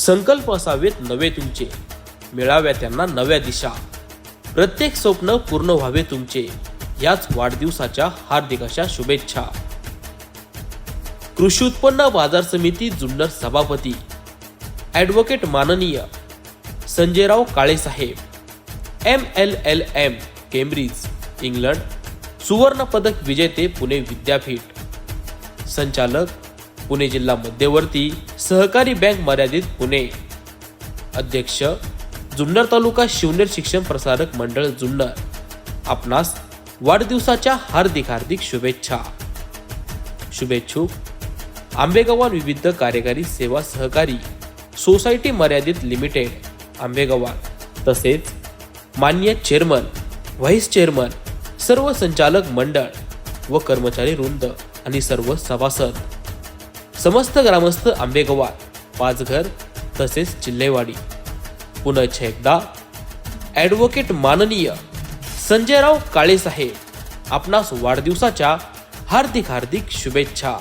संकल्प असावेत नवे तुमचे. मिळाव्या त्यांना नव्या दिशा. प्रत्येक स्वप्न पूर्ण व्हावे तुमचे. याच वाढदिवसाच्या हार्दिक अशा शुभेच्छा. कृषी उत्पन्न बाजार समिती जुन्नर सभापती. ॲडव्होकेट माननीय Sanjayrao काळेसाहेब. M L L M Cambridge England. सुवर्णपदक विजेते पुणे विद्यापीठ. संचालक पुणे जिल्हा मध्यवर्ती सहकारी बँक मर्यादित पुणे. अध्यक्ष जुन्नर तालुका शिवनेर शिक्षण प्रसारक मंडळ जुन्नर. आपणास वाढदिवसाच्या हार्दिक हार्दिक शुभेच्छा. शुभेच्छुक आंबेगावान विविध कार्यकारी सेवा सहकारी सोसायटी मर्यादित लिमिटेड आंबेगावान तसेच मान्य चेअरमन व्हाईस चेअरमन सर्व संचालक मंडळ व कर्मचारी वृंद आणि सर्व सभासद. समस्त ग्रामस्थ आंबेगवार पाचघर तसेच चिल्लेवाडी पुनश्च एकदा ॲडव्होकेट माननीय संजयराव काळेसाहेब आपणास वाढदिवसाच्या हार्दिक हार्दिक शुभेच्छा.